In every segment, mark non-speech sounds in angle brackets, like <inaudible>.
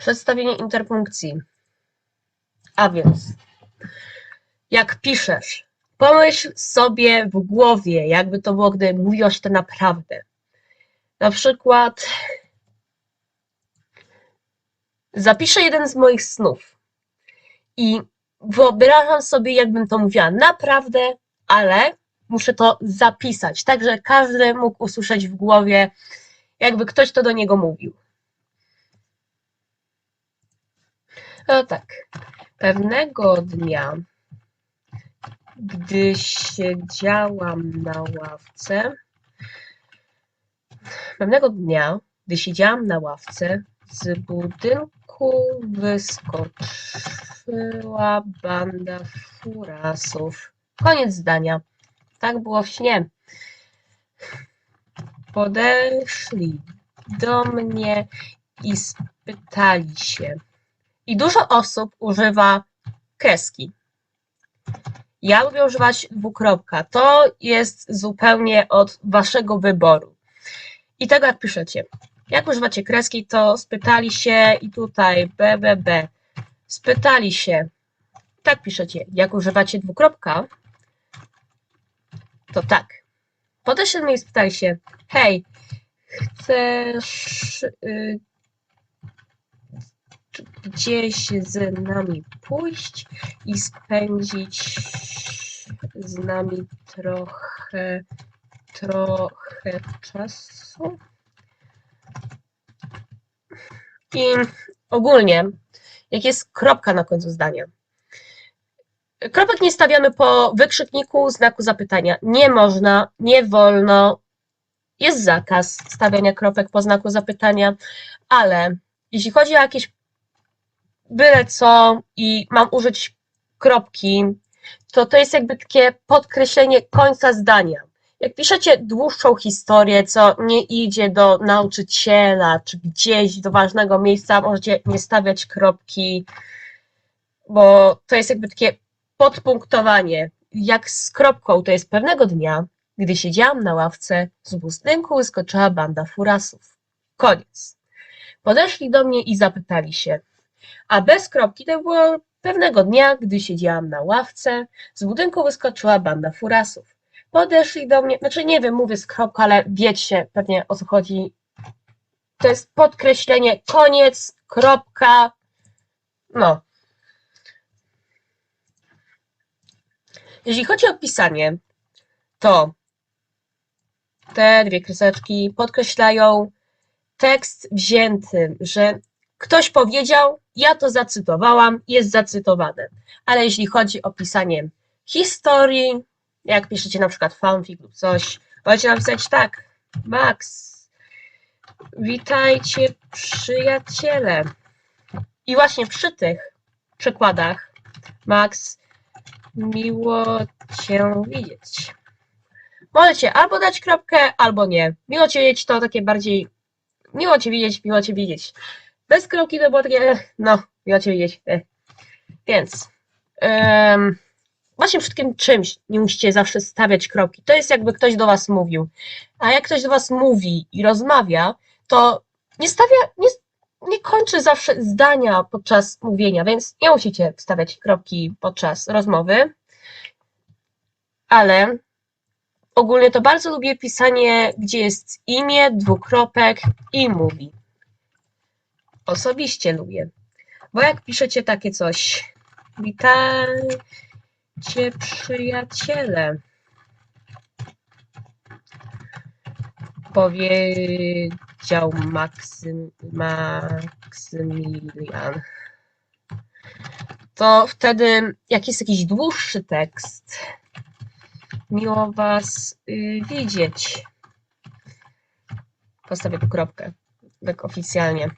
Przedstawienie interpunkcji. A więc, jak piszesz, pomyśl sobie w głowie, jakby to było, gdy mówiłaś to naprawdę. Na przykład, zapiszę jeden z moich snów i wyobrażam sobie, jakbym to mówiła naprawdę, ale muszę to zapisać, tak że każdy mógł usłyszeć w głowie, jakby ktoś to do niego mówił. No tak. Pewnego dnia, gdy siedziałam na ławce, pewnego dnia, gdy siedziałam na ławce, z budynku wyskoczyła banda furasów. Koniec zdania. Tak było w śnie. Podeszli do mnie i spytali się. I dużo osób używa kreski. Ja lubię używać dwukropka. To jest zupełnie od waszego wyboru. I tego jak piszecie. Jak używacie kreski, to spytali się i tutaj BBB. Spytali się. Tak piszecie. Jak używacie dwukropka, to tak. Podeszli mnie i spytali się, hej, chcesz y, gdzieś z nami pójść i spędzić z nami trochę, trochę czasu? I ogólnie, jak jest kropka na końcu zdania, Kropek nie stawiamy po wykrzykniku znaku zapytania. Nie można, nie wolno. Jest zakaz stawiania kropek po znaku zapytania, ale jeśli chodzi o jakieś byle co i mam użyć kropki, to to jest jakby takie podkreślenie końca zdania. Jak piszecie dłuższą historię, co nie idzie do nauczyciela, czy gdzieś do ważnego miejsca, możecie nie stawiać kropki, bo to jest jakby takie podpunktowanie. Jak z kropką, to jest pewnego dnia, gdy siedziałam na ławce, z budynku wyskoczyła banda furasów. Koniec. Podeszli do mnie i zapytali się, a bez kropki to było pewnego dnia, gdy siedziałam na ławce, z budynku wyskoczyła banda furasów. Podeszli do mnie, znaczy nie wiem, mówię z kropką, ale wiecie pewnie o co chodzi. To jest podkreślenie, koniec, kropka, no. Jeśli chodzi o pisanie, to te dwie kreseczki podkreślają tekst wzięty, że ktoś powiedział, ja to zacytowałam, jest zacytowane. Ale jeśli chodzi o pisanie historii, jak piszecie na przykład fanfic lub coś, możecie napisać tak, Max, witajcie przyjaciele. I właśnie przy tych przykładach, Max, miło cię widzieć. Możecie albo dać kropkę, albo nie. Miło cię widzieć to takie bardziej, miło cię widzieć, miło cię widzieć. Bez kropki to było takie, no, miło cię widzieć. eh. Więc, właśnie przy takim czymś nie musicie zawsze stawiać kropki. To jest jakby ktoś do was mówił. A jak ktoś do was mówi i rozmawia, to nie stawia, nie, nie kończy zawsze zdania podczas mówienia, więc nie musicie wstawiać kropki podczas rozmowy. Ale ogólnie to bardzo lubię pisanie, gdzie jest imię, dwukropek i mówi. Osobiście lubię. Bo jak piszecie takie coś, witajcie przyjaciele, powiedział Maksym, Maksymilian. To wtedy, jak jest jakiś dłuższy tekst, miło Was y, widzieć. Postawię tu kropkę, tak oficjalnie.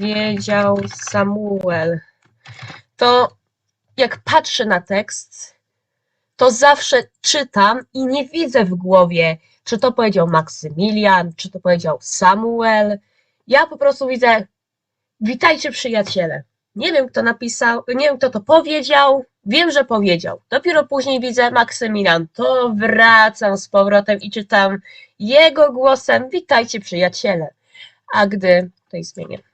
Wiedział Samuel. To jak patrzę na tekst, to zawsze czytam i nie widzę w głowie, czy to powiedział Maksymilian, czy to powiedział Samuel. Ja po prostu widzę, witajcie przyjaciele. Nie wiem, kto napisał, nie wiem, kto to powiedział. Wiem, że powiedział. Dopiero później widzę Maksymilian. To wracam z powrotem i czytam jego głosem. Witajcie, przyjaciele. A gdy. Tutaj zmienię.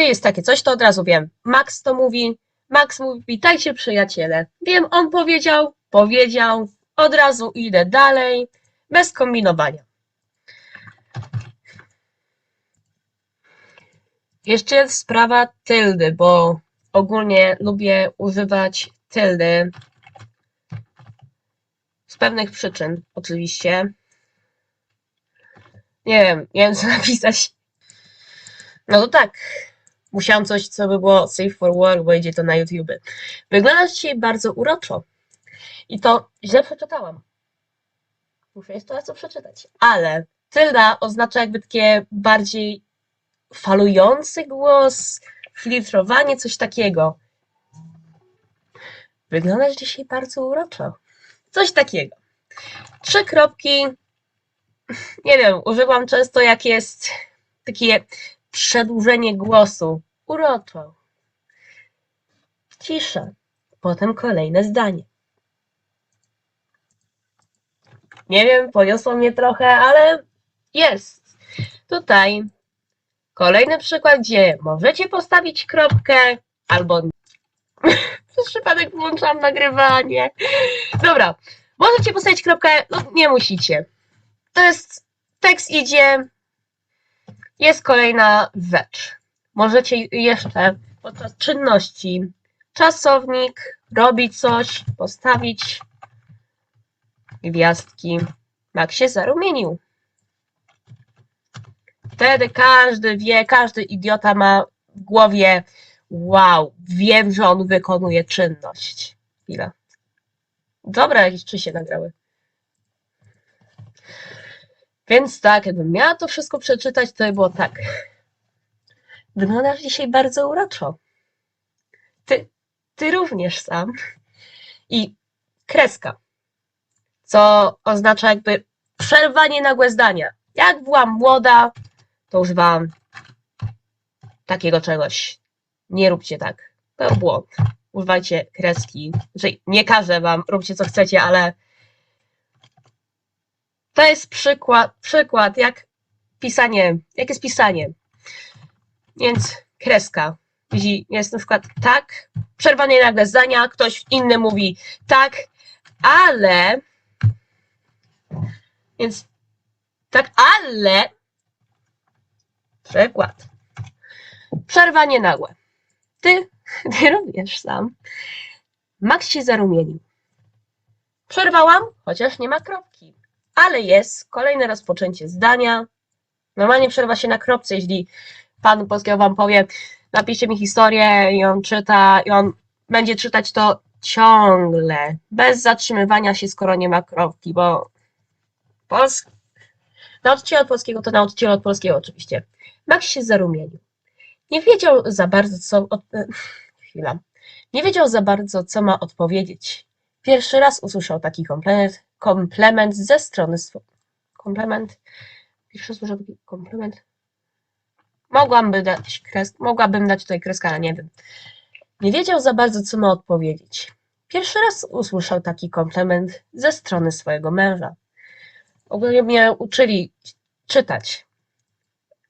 Gdy jest takie coś, to od razu wiem. Max to mówi. Max mówi, witajcie, przyjaciele. Wiem, on powiedział, powiedział. Od razu idę dalej. Bez kombinowania. Jeszcze jest sprawa tyldy, bo ogólnie lubię używać tyldy z pewnych przyczyn, oczywiście. Nie wiem, nie wiem co napisać. No to tak, musiałam coś, co by było safe for work, bo idzie to na YouTube. Wygląda dzisiaj bardzo uroczo. I to źle przeczytałam. Muszę jeszcze raz to przeczytać. Ale tylda oznacza jakby takie bardziej falujący głos, filtrowanie, coś takiego. Wyglądasz dzisiaj bardzo uroczo. Coś takiego. Trzy kropki. Nie wiem, używam często jak jest takie przedłużenie głosu. Uroczo. Cisza. Potem kolejne zdanie. Nie wiem, poniosło mnie trochę, ale jest. Tutaj Kolejny przykład, gdzie możecie postawić kropkę albo <laughs> przez przypadek włączam nagrywanie. Dobra, możecie postawić kropkę, no nie musicie. To jest, tekst idzie, jest kolejna rzecz. Możecie jeszcze podczas czynności czasownik, robić coś, postawić gwiazdki. Mak się zarumienił. Wtedy każdy wie, każdy idiota ma w głowie wow, wiem, że on wykonuje czynność. Chwila. Dobra, jakieś trzy się nagrały. Więc tak, jakbym miała to wszystko przeczytać, to by było tak. Wyglądasz dzisiaj bardzo uroczo. Ty, ty również sam. I kreska, co oznacza jakby przerwanie nagłe zdania. Jak byłam młoda, to używałam takiego czegoś. Nie róbcie tak. To błąd. Używajcie kreski. Znaczy, nie każę wam, róbcie co chcecie, ale to jest przykład, przykład jak pisanie, jak jest pisanie. Więc kreska. Jeśli jest na przykład tak, przerwanie nagle zdania, ktoś inny mówi tak, ale więc tak, ale Przykład. Przerwanie nagłe. Ty, <laughs> ty również sam. Max się zarumienił. Przerwałam, chociaż nie ma kropki. Ale jest kolejne rozpoczęcie zdania. Normalnie przerwa się na kropce, jeśli pan polskiego wam powie, napiszcie mi historię i on czyta, i on będzie czytać to ciągle, bez zatrzymywania się, skoro nie ma kropki, bo Pols... nauczyciel od polskiego to nauczyciel od polskiego oczywiście. Max się zarumienił. Nie wiedział za bardzo, co. Od... <laughs> Chwila. Nie wiedział za bardzo, co ma odpowiedzieć. Pierwszy raz usłyszał taki komplement, komplement ze strony. Komplement? Pierwszy taki komplement. Mogłabym dać kres... Mogłabym dać tutaj kreskę, ale nie wiem. Nie wiedział za bardzo, co ma odpowiedzieć. Pierwszy raz usłyszał taki komplement ze strony swojego męża. Ogólnie mnie uczyli czytać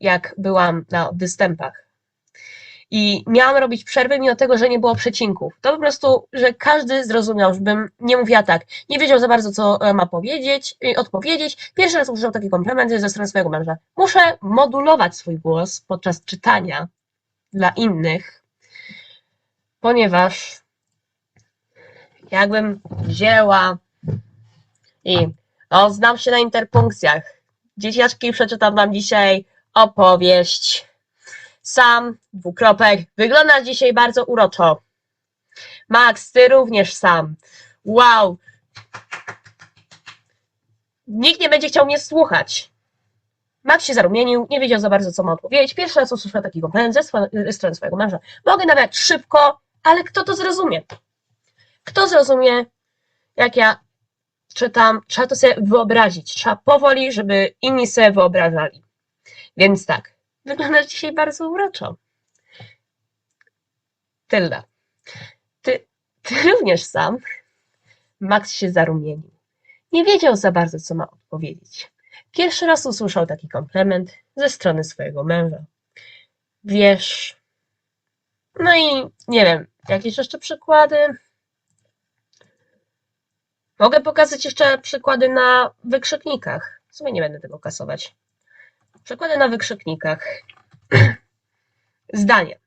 jak byłam na występach. I miałam robić przerwy, mimo tego, że nie było przecinków. To po prostu, że każdy zrozumiał, żebym nie mówiła tak. Nie wiedział za bardzo, co e, ma powiedzieć, e, odpowiedzieć. Pierwszy raz usłyszał takie komplementy ze strony swojego męża. Muszę modulować swój głos podczas czytania dla innych, ponieważ jakbym wzięła i o, znam się na interpunkcjach. Dzieciaczki przeczytam wam dzisiaj opowieść. Sam, dwukropek, wygląda dzisiaj bardzo uroczo. Max, ty również sam. Wow. Nikt nie będzie chciał mnie słuchać. Max się zarumienił, nie wiedział za bardzo, co ma odpowiedzieć. Pierwszy raz usłyszał taki komplement ze strony swojego męża. Mogę nawet szybko, ale kto to zrozumie? Kto zrozumie, jak ja czytam? Trzeba to sobie wyobrazić. Trzeba powoli, żeby inni sobie wyobrażali. Więc tak, Wyglądasz dzisiaj bardzo uroczo. Tylda. Ty, ty również sam. Max się zarumienił. Nie wiedział za bardzo, co ma odpowiedzieć. Pierwszy raz usłyszał taki komplement ze strony swojego męża. Wiesz. No i nie wiem, jakieś jeszcze przykłady? Mogę pokazać jeszcze przykłady na wykrzyknikach. W sumie nie będę tego kasować. Przykłady na wykrzyknikach. Zdanie.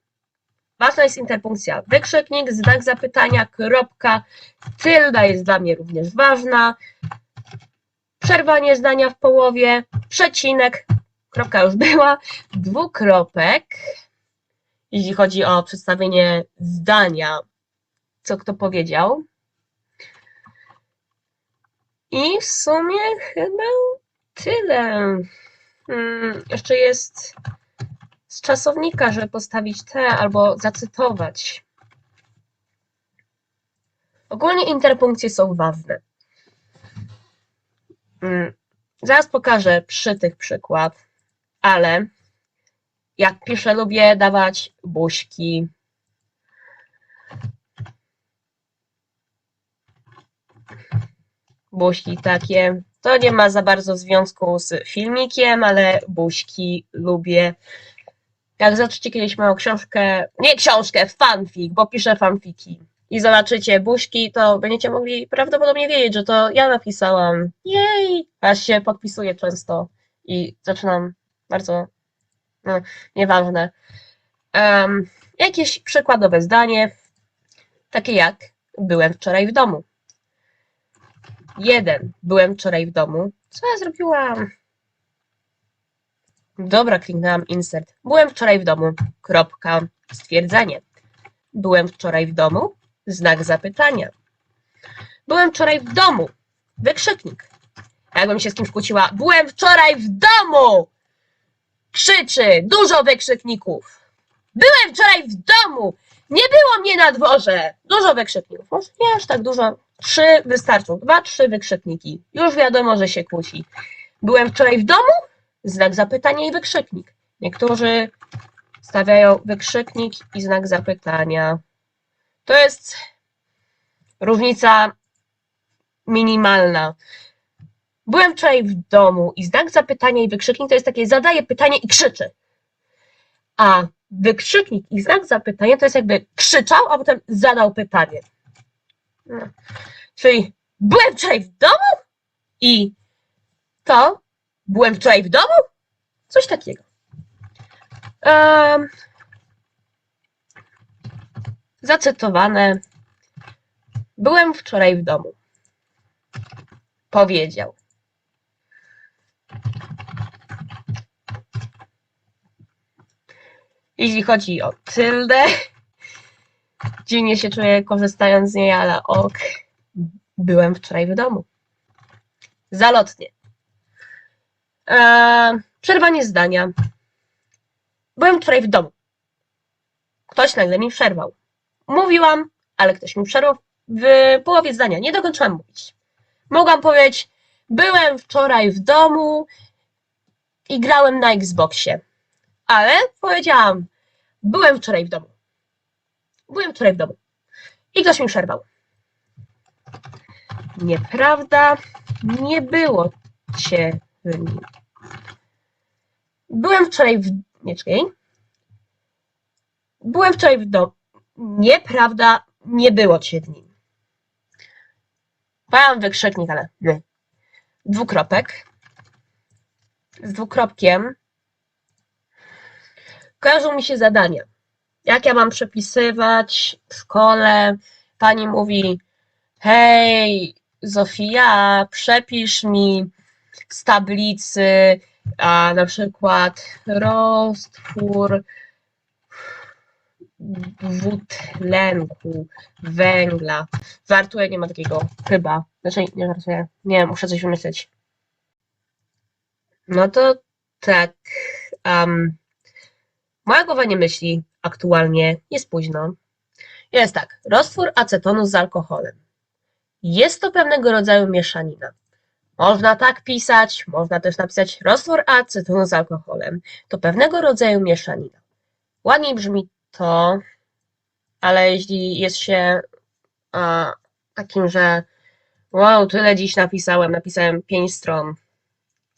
Ważna jest interpunkcja. Wykrzyknik, znak zapytania, kropka, tylda jest dla mnie również ważna. Przerwanie zdania w połowie, przecinek, kropka już była, dwukropek, jeśli chodzi o przedstawienie zdania, co kto powiedział. I w sumie chyba tyle. Hmm, jeszcze jest z czasownika, żeby postawić te albo zacytować. Ogólnie interpunkcje są ważne. Hmm, Zaraz pokażę przy tych przykład, ale jak piszę, lubię dawać buźki. Buźki takie. To nie ma za bardzo związku z filmikiem, ale buźki lubię. Jak zobaczycie kiedyś moją książkę, nie książkę, fanfic, bo piszę fanfiki i zobaczycie buźki, to będziecie mogli prawdopodobnie wiedzieć, że to ja napisałam. Jej! Aż się podpisuję często i zaczynam bardzo, no, nieważne. Um, jakieś przykładowe zdanie, takie jak byłem wczoraj w domu. Jeden, byłem wczoraj w domu. Co ja zrobiłam? Dobra, kliknęłam insert. Byłem wczoraj w domu. Kropka. Stwierdzenie. Byłem wczoraj w domu. Znak zapytania. Byłem wczoraj w domu. Wykrzyknik. Jakbym się z kimś kłóciła. Byłem wczoraj w domu. Krzyczy. Dużo wykrzykników. Byłem wczoraj w domu. Nie było mnie na dworze. Dużo wykrzykników. Może nie aż tak dużo. Trzy wystarczą. Dwa, trzy wykrzykniki. Już wiadomo, że się kłóci. Byłem wczoraj w domu. Znak zapytania i wykrzyknik. Niektórzy stawiają wykrzyknik i znak zapytania. To jest różnica minimalna. Byłem wczoraj w domu i znak zapytania i wykrzyknik to jest takie zadaje pytanie i krzyczy. A wykrzyknik i znak zapytania to jest jakby krzyczał, a potem zadał pytanie. Czyli byłem wczoraj w domu i to byłem wczoraj w domu? Coś takiego. Um, zacytowane. Byłem wczoraj w domu. Powiedział. Jeśli chodzi o tyldę, dziwnie się czuję korzystając z niej, ale ok. Byłem wczoraj w domu. Zalotnie. Eee, przerwanie zdania. Byłem wczoraj w domu. Ktoś nagle mi przerwał. Mówiłam, ale ktoś mi przerwał w połowie zdania. Nie dokończyłam mówić. Mogłam powiedzieć, byłem wczoraj w domu i grałem na Xboxie. Ale powiedziałam, byłem wczoraj w domu. Byłem wczoraj w domu. I ktoś mi przerwał. Nieprawda, nie było cię w nim. Byłem wczoraj w... Nie, czekaj. Byłem wczoraj w domu. Nieprawda, nie było cię w nim. Miałam wykrzyknik, ale nie. Dwukropek. Z dwukropkiem. Kojarzą mi się zadania. Jak ja mam przepisywać w szkole? Pani mówi, hej, Zofia, przepisz mi z tablicy a na przykład roztwór dwutlenku węgla. Żartuję, nie ma takiego chyba. Znaczy, nie żartuję. Nie, muszę coś wymyśleć. No to tak. Um, moja głowa nie myśli aktualnie, jest późno. Jest tak, roztwór acetonu z alkoholem. Jest to pewnego rodzaju mieszanina. Można tak pisać, można też napisać roztwór acetonu z alkoholem. To pewnego rodzaju mieszanina. Ładniej brzmi to, ale jeśli jest się a, takim, że wow, tyle dziś napisałem, napisałem 5 stron.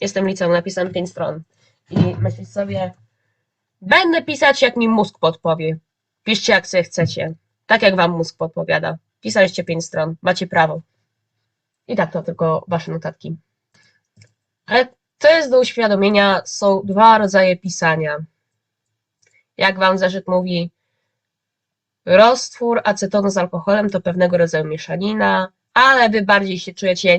Jestem liceum, napisałem 5 stron. I myślisz sobie, będę pisać jak mi mózg podpowie. Piszcie jak sobie chcecie. Tak jak wam mózg podpowiada. Pisaliście 5 stron, macie prawo. I tak to tylko wasze notatki. Ale to jest do uświadomienia, są dwa rodzaje pisania. Jak wam zeszyt mówi, roztwór acetonu z alkoholem to pewnego rodzaju mieszanina, ale wy bardziej się czujecie,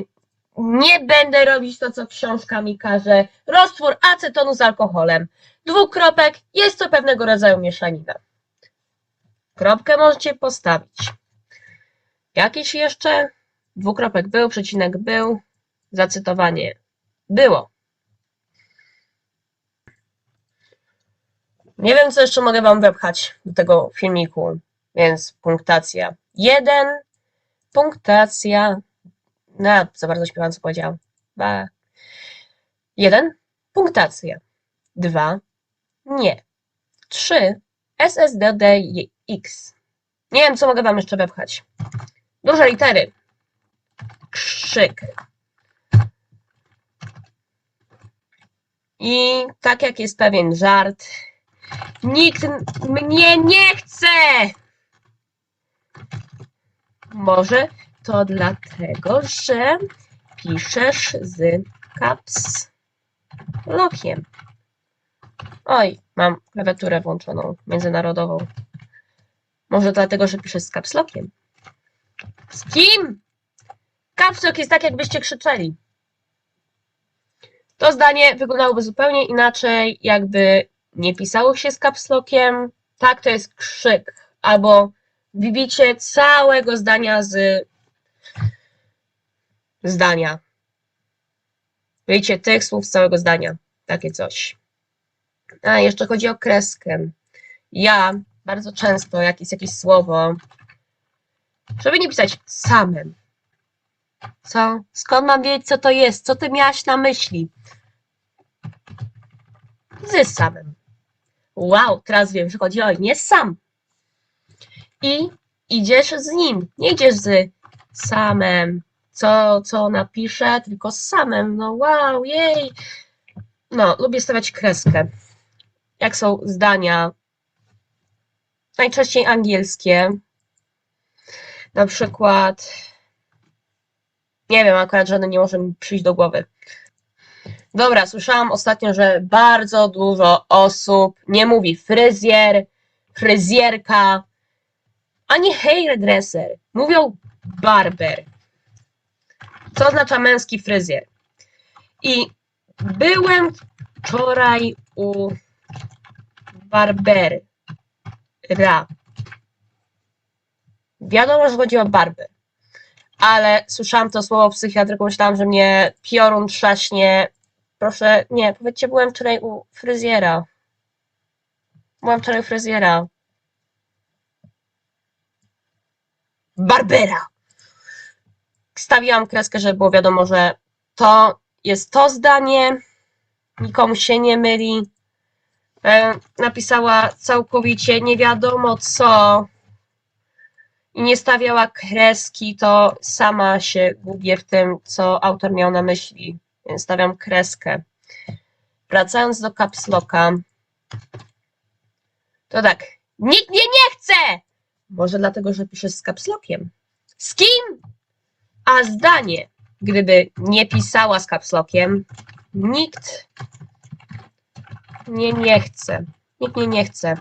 nie będę robić to, co książka mi każe, roztwór acetonu z alkoholem. Dwukropek, jest to pewnego rodzaju mieszanina. Kropkę możecie postawić. Jakiś jeszcze dwukropek był, przecinek był, zacytowanie było. Nie wiem, co jeszcze mogę Wam wepchać do tego filmiku, więc punktacja. Jeden, punktacja. No, za bardzo śpiewam, co powiedziałam. Dwa. Jeden, punktacja. Dwa, nie. Trzy, SSDDX. Nie wiem, co mogę Wam jeszcze wepchać. Duże litery. Krzyk. I tak jak jest pewien żart, nikt mnie nie chce. Może to dlatego, że piszesz z caps lockiem. Oj, mam klawiaturę włączoną, międzynarodową. Może dlatego, że piszesz z caps lockiem. Z kim? Caps lock jest tak, jakbyście krzyczeli. To zdanie wyglądałoby zupełnie inaczej, jakby nie pisało się z kapslokiem. Tak, to jest krzyk. Albo wybicie całego zdania z zdania. Wyjście tych słów z całego zdania. Takie coś. A, jeszcze chodzi o kreskę. Ja bardzo często, jak jest jakieś słowo, żeby nie pisać samym. Co? Skąd mam wiedzieć, co to jest? Co ty miałaś na myśli? Z samym. Wow, teraz wiem, że chodzi o nie sam. I idziesz z nim. Nie idziesz z samym, co, co napiszę, tylko z samym. No wow, jej. No, lubię stawiać kreskę. Jak są zdania, najczęściej angielskie. Na przykład, nie wiem, akurat żaden nie może mi przyjść do głowy. Dobra, słyszałam ostatnio, że bardzo dużo osób nie mówi fryzjer, fryzjerka, ani hairdresser. Mówią barber. Co oznacza męski fryzjer? I byłem wczoraj u barbera. Wiadomo, że chodzi o barber. Ale słyszałam to słowo psychiatryku, myślałam, że mnie piorun trzaśnie. Proszę, nie, powiedzcie, byłem wczoraj u fryzjera. Byłem wczoraj u fryzjera. Barbera. Stawiłam kreskę, żeby było wiadomo, że to jest to zdanie, nikomu się nie myli. E, napisała całkowicie nie wiadomo co i nie stawiała kreski, to sama się gubię w tym, co autor miał na myśli, więc stawiam kreskę. Wracając do kapsloka, to tak, nikt mnie nie chce! Może dlatego, że piszę z kapslokiem. Z kim? A zdanie, gdyby nie pisała z kapslokiem, nikt mnie nie chce. Nikt mnie nie chce.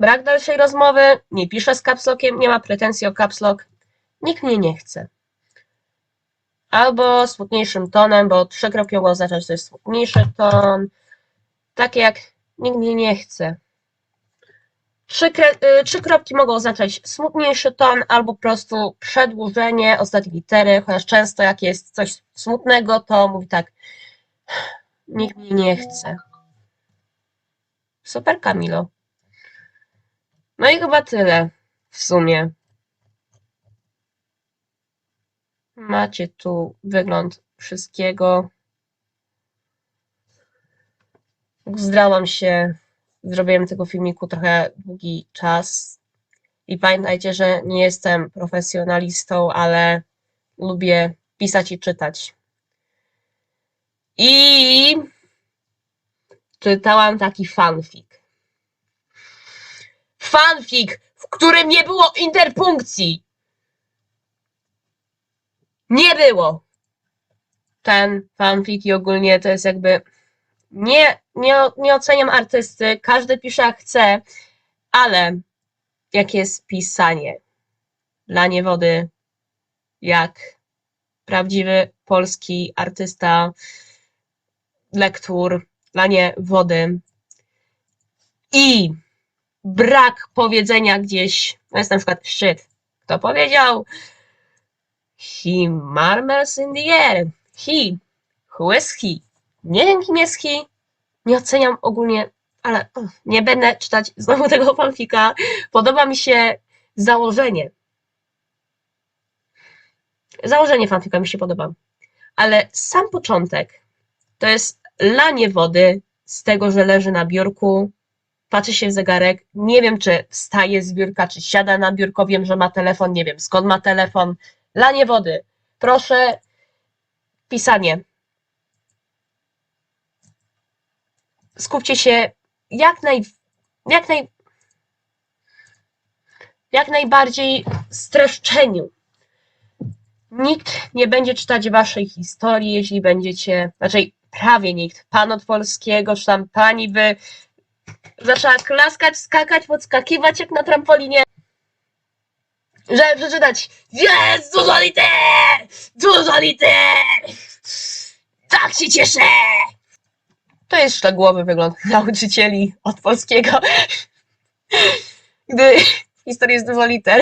Brak dalszej rozmowy, nie piszę z kapslokiem, nie ma pretensji o kapslok. Nikt mnie nie chce. Albo smutniejszym tonem, bo trzy kropki mogą oznaczać, że to jest smutniejszy ton. Tak jak nikt mnie nie chce. Trzy, y, trzy kropki mogą oznaczać smutniejszy ton albo po prostu przedłużenie ostatniej litery, chociaż często jak jest coś smutnego, to mówi tak nikt mnie nie chce. Super, Kamilo. No i chyba tyle w sumie. Macie tu wygląd wszystkiego. Zdrałam się, zrobiłem tego filmiku trochę długi czas. I pamiętajcie, że nie jestem profesjonalistą, ale lubię pisać i czytać. I czytałam taki fanfic. Fanfic, w którym nie było interpunkcji. Nie było. Ten fanfic i ogólnie to jest jakby. Nie, nie, nie oceniam artysty, każdy pisze jak chce, ale jakie jest pisanie? Lanie wody, jak prawdziwy polski artysta, lektur, lanie wody i brak powiedzenia gdzieś, no jest na przykład shit, kto powiedział? He murmurs in the air, he, who is he, nie wiem kim jest he, nie oceniam ogólnie, ale oh, nie będę czytać znowu tego fanfika, podoba mi się założenie, założenie fanfika mi się podoba, ale sam początek to jest lanie wody z tego, że leży na biurku, patrzy się w zegarek, nie wiem czy wstaje z biurka, czy siada na biurko, wiem, że ma telefon, nie wiem skąd ma telefon, lanie wody, proszę, pisanie. Skupcie się jak naj, jak naj, jak najbardziej streszczeniu. Nikt nie będzie czytać waszej historii, jeśli będziecie, raczej prawie nikt, pan od polskiego, czy tam pani by zaczęła klaskać, skakać, podskakiwać jak na trampolinie, żeby przeczytać jest dużo liter, dużo liter, tak się cieszę. To jest szczegółowy wygląd <laughs> nauczycieli od polskiego, gdy w historii jest dużo liter.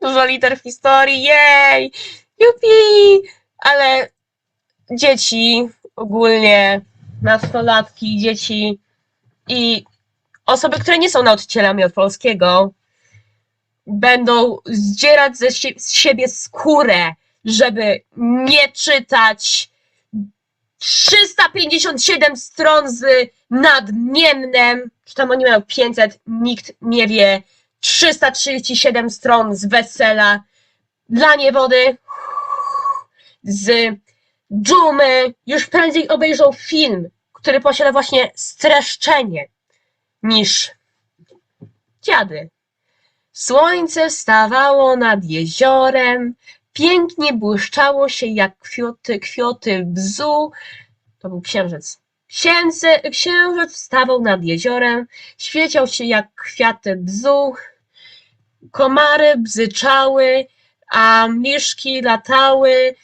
Dużo liter w historii, jej, jupi, ale dzieci ogólnie, nastolatki, dzieci i osoby, które nie są nauczycielami od polskiego, będą zdzierać ze z siebie skórę, żeby nie czytać 357 stron z nadniemnem, czy tam oni mają 500, nikt nie wie, 337 stron z wesela, dla niewody, z dżumy, już prędzej obejrzą film, który posiada właśnie streszczenie, niż dziady. Słońce stawało nad jeziorem, pięknie błyszczało się jak kwiaty, kwiaty bzu. To był księżyc. Księżyc, księżyc wstawał nad jeziorem, świeciał się jak kwiaty bzu. Komary bzyczały, a miszki latały,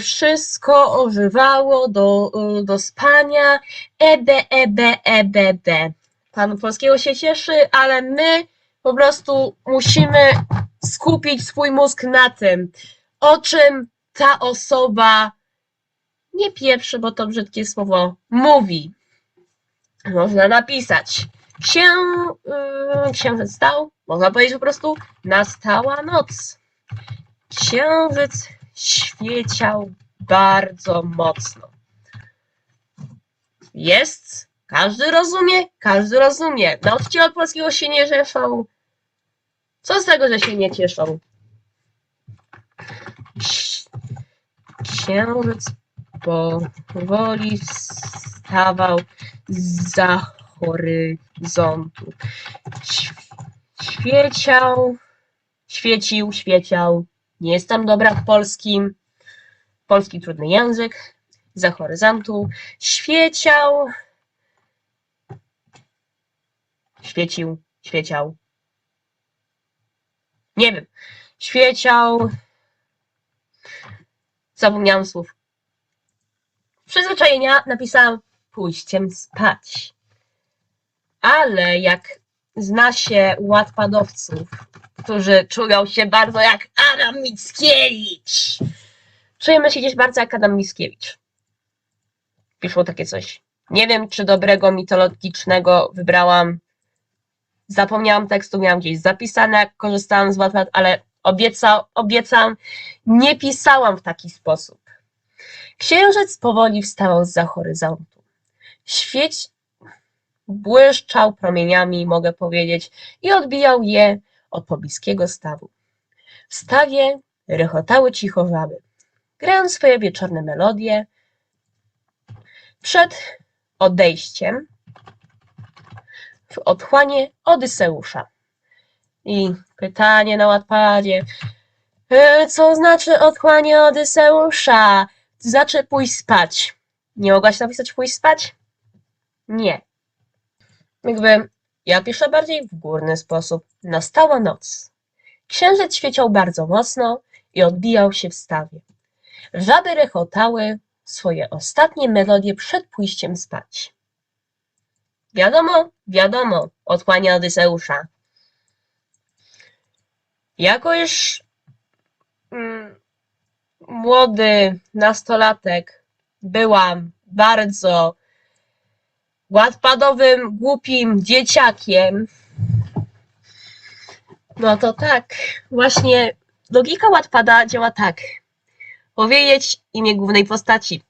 wszystko ożywało do, do spania. Ebe, ebe, ebe, be. Pan polskiego się cieszy, ale my po prostu musimy skupić swój mózg na tym, o czym ta osoba nie pieprzy, bo to brzydkie słowo mówi. Można napisać. Księ, yy, księżyc stał, można powiedzieć po prostu nastała noc. Księżyc świeciał bardzo mocno. Jest, każdy rozumie, każdy rozumie. Nauczyciele polskiego się nie cieszą. Co z tego, że się nie cieszą? Księżyc powoli wstawał za horyzontu. Świeciał, świecił, świeciał. Nie jestem dobra w polskim. Polski trudny język. Za horyzontu. Świeciał. Świecił, świeciał. Nie wiem. Świeciał. Zapomniałam słów. Przyzwyczajenia napisałam pójściem spać. Ale jak zna się łatpadowców, którzy czują się bardzo jak Adam Mickiewicz. Czujemy się gdzieś bardzo jak Adam Mickiewicz. Piszą takie coś. Nie wiem, czy dobrego mitologicznego wybrałam. Zapomniałam tekstu, miałam gdzieś zapisane, korzystałam z Wattpad, ale Obieca, obiecam, nie pisałam w taki sposób. Księżyc powoli wstawał z horyzontu. Świeć błyszczał promieniami, mogę powiedzieć, i odbijał je od pobliskiego stawu. W stawie rechotały cicho żaby, grając swoje wieczorne melodie. Przed odejściem w otchłanie Odyseusza. I pytanie na ładpadzie. E, Co znaczy otchłanie Odyseusza? Znaczy pójść spać. Nie mogłaś napisać pójść spać? Nie. Jakby ja piszę bardziej w górny sposób. Nastała noc. Księżyc świeciał bardzo mocno i odbijał się w stawie. Żaby rechotały swoje ostatnie melodie przed pójściem spać. Wiadomo, wiadomo, otchłania Odyseusza. Jako już mm, młody nastolatek byłam bardzo ładpadowym, głupim dzieciakiem, no to tak, właśnie logika ładpada działa tak. Powiedzieć imię głównej postaci.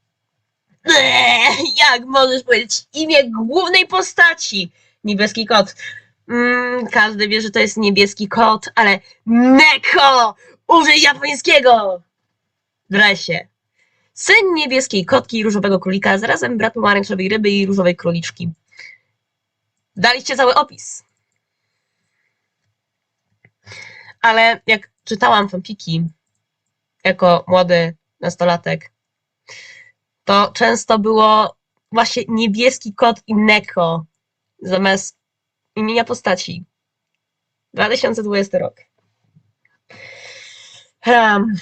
Eee, jak możesz powiedzieć imię głównej postaci? Niebieski kot. Mm, każdy wie, że to jest niebieski kot, ale Neko! Użyj japońskiego! Wreszcie. Syn niebieskiej kotki i różowego królika, zarazem brat pomarańczowej ryby i różowej króliczki. Daliście cały opis. Ale jak czytałam fanfiki jako młody nastolatek, to często było właśnie niebieski kot i Neko zamiast imienia postaci. 2020 rok. Um,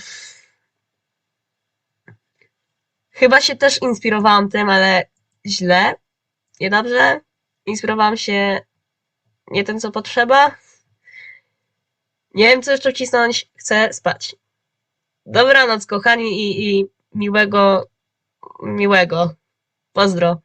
chyba się też inspirowałam tym, ale źle. Niedobrze. Inspirowałam się nie tym, co potrzeba. Nie wiem, co jeszcze wcisnąć. Chcę spać. Dobranoc, kochani, i, i miłego, miłego. Pozdro.